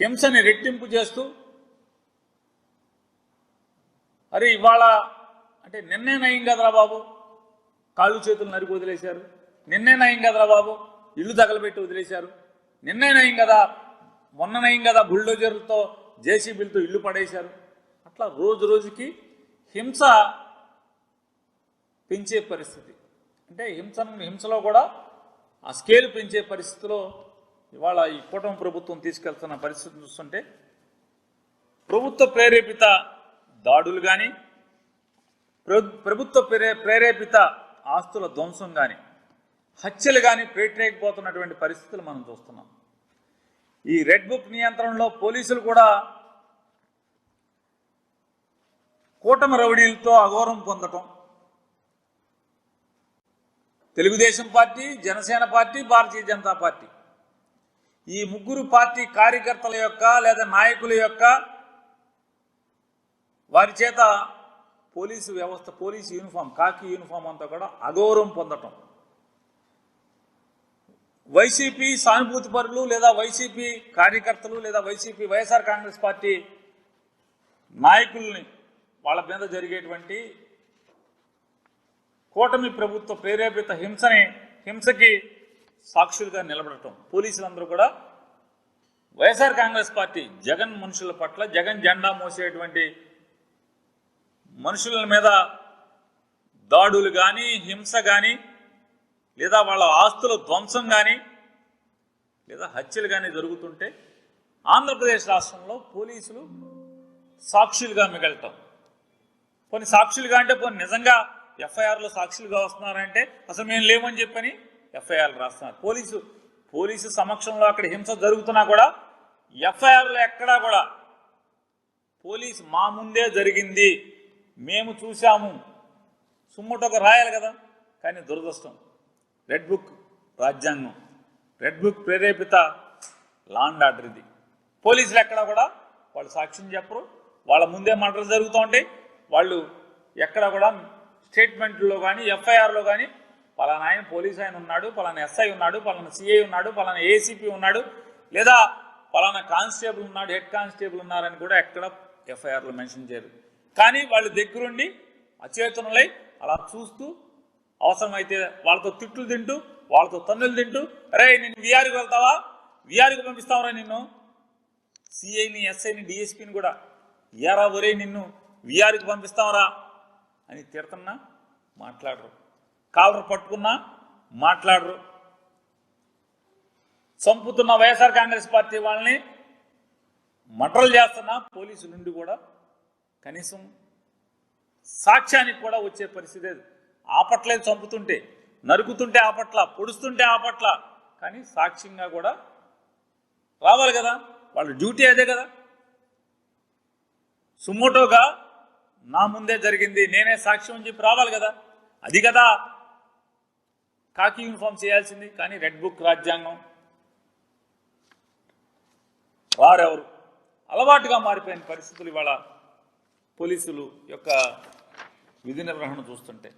హింసని రెట్టింపు చేస్తూ అరే ఇవాళ అంటే నిన్నే నయం కదరా బాబు? కాళ్ళు చేతులు నరికి వదిలేశారు. నిన్నే నయం కదరా బాబు? ఇల్లు తగలబెట్టి వదిలేశారు. నిన్నే నయం కదా? మొన్న నయం కదా బుల్డోజర్లతో జేసీబీలతో ఇల్లు పడేశారు. అట్లా రోజు రోజుకి హింస పెంచే పరిస్థితి. అంటే హింసను హింసలో కూడా ఆ స్కేల్ పెంచే పరిస్థితిలో ఇవాళ ఈ కూటమి ప్రభుత్వం తీసుకెళ్తున్న పరిస్థితి చూస్తుంటే ప్రభుత్వ ప్రేరేపిత దాడులు కానీ ప్రభుత్వ ప్రేరేపిత ఆస్తుల ధ్వంసం కానీ హత్యలు కానీ పేటరేకపోతున్నటువంటి పరిస్థితులు మనం చూస్తున్నాం. ఈ రెడ్ బుక్ నియంత్రణలో పోలీసులు కూడా కూటమి రౌడీలతో అఘోరం పొందటం Telugu Desam party Janasena party Bharatiya Janata party ఈ ముగ్గురు పార్టీ కార్యకర్తల యొక్క లేదా నాయకుల యొక్క వారి చేత పోలీసు వ్యవస్థ పోలీసు యూనిఫామ్ కాకి యూనిఫామ్ అంతా కూడా అగౌరవం పొందటం. వైసీపీ సానుభూతి పరులు లేదా వైసీపీ కార్యకర్తలు లేదా వైసీపీ వైఎస్ఆర్ కాంగ్రెస్ పార్టీ నాయకుల్ని వాళ్ళ మీద జరిగేటువంటి కూటమి ప్రభుత్వ ప్రేరేపిత హింసని హింసకి సాక్షులుగా నిలబడటం. పోలీసులందరూ కూడా వైఎస్ఆర్ కాంగ్రెస్ పార్టీ జగన్ మనుషుల పట్ల జగన్ జెండా మోసేటువంటి మనుషుల మీద దాడులు కానీ హింస కానీ లేదా వాళ్ళ ఆస్తుల ధ్వంసం కానీ లేదా హత్యలు కానీ జరుగుతుంటే ఆంధ్రప్రదేశ్ రాష్ట్రంలో పోలీసులు సాక్షులుగా మిగలటం. కొన్ని సాక్షులుగా అంటే కొన్ని నిజంగా ఎఫ్ఐఆర్లో సాక్షులుగా వస్తున్నారంటే అసలు మేము లేమని చెప్పని ఎఫ్ఐఆర్లు రాస్తున్నారు. పోలీసు పోలీసు సమక్షంలో అక్కడ హింస జరుగుతున్నా కూడా ఎఫ్ఐఆర్లో ఎక్కడా కూడా పోలీసు మా ముందే జరిగింది మేము చూశాము. సుమ్ముటొక రాయాలి కదా. కానీ దురదృష్టం. రెడ్ బుక్ రాజ్యాంగం. రెడ్ బుక్ ప్రేరేపిత లాండ్ ఆర్డర్ ఇది. పోలీసులు ఎక్కడా కూడా వాళ్ళు సాక్ష్యం చెప్పరు. వాళ్ళ ముందే మర్డర్లు జరుగుతూ ఉంటాయి. వాళ్ళు ఎక్కడ కూడా స్టేట్మెంట్లో కానీ ఎఫ్ఐఆర్లో కానీ పలానా ఆయన పోలీస్ ఆయన ఉన్నాడు పలానా ఎస్ఐ ఉన్నాడు పలానా సిఐ ఉన్నాడు పలానా ఏసీపీ ఉన్నాడు లేదా పలానా కానిస్టేబుల్ ఉన్నాడు హెడ్ కానిస్టేబుల్ ఉన్నారని కూడా ఎక్కడ ఎఫ్ఐఆర్లో మెన్షన్ చేయరు. కానీ వాళ్ళు దగ్గరుండి అచేతనులై అలా చూస్తూ అవసరమైతే వాళ్ళతో తిట్లు తింటూ వాళ్ళతో తన్నులు తింటూ అరే నేను విఆర్కి వెళ్తావా? విఆర్కి పంపిస్తావురా నిన్ను? సిఐని ఎస్ఐని డిఎస్పీని కూడా ఏరా ఒరే నిన్ను విఆర్కి పంపిస్తావరా? అని తిడుతున్నా మాట్లాడరు. కాలర్ పట్టుకున్నా మాట్లాడరు. చంపుతున్న వైఎస్ఆర్ కాంగ్రెస్ పార్టీ వాళ్ళని మటలు చేస్తున్న పోలీసు నుండి కూడా కనీసం సాక్ష్యానికి కూడా వచ్చే పరిస్థితి లేదు. ఆపట్లేదు చంపుతుంటే. నరుకుతుంటే ఆపట్ల పొడుస్తుంటే ఆపట్ల. కానీ సాక్ష్యంగా కూడా రావాలి కదా. వాళ్ళ డ్యూటీ అదే కదా. సుమోటోగా నా ముందే జరిగింది. నేనే సాక్ష్యం అని చెప్పి రావాలి కదా. అది కదా కాకి యూనిఫామ్ చేయాల్సింది కానీ రెడ్ బుక్ రాజ్యాంగం. వారెవరు? అలవాటుగా మారిపోయిన పరిస్థితులు ఇవాళ పోలీసులు యొక్క విధి నిర్వహణ చూస్తుంటే.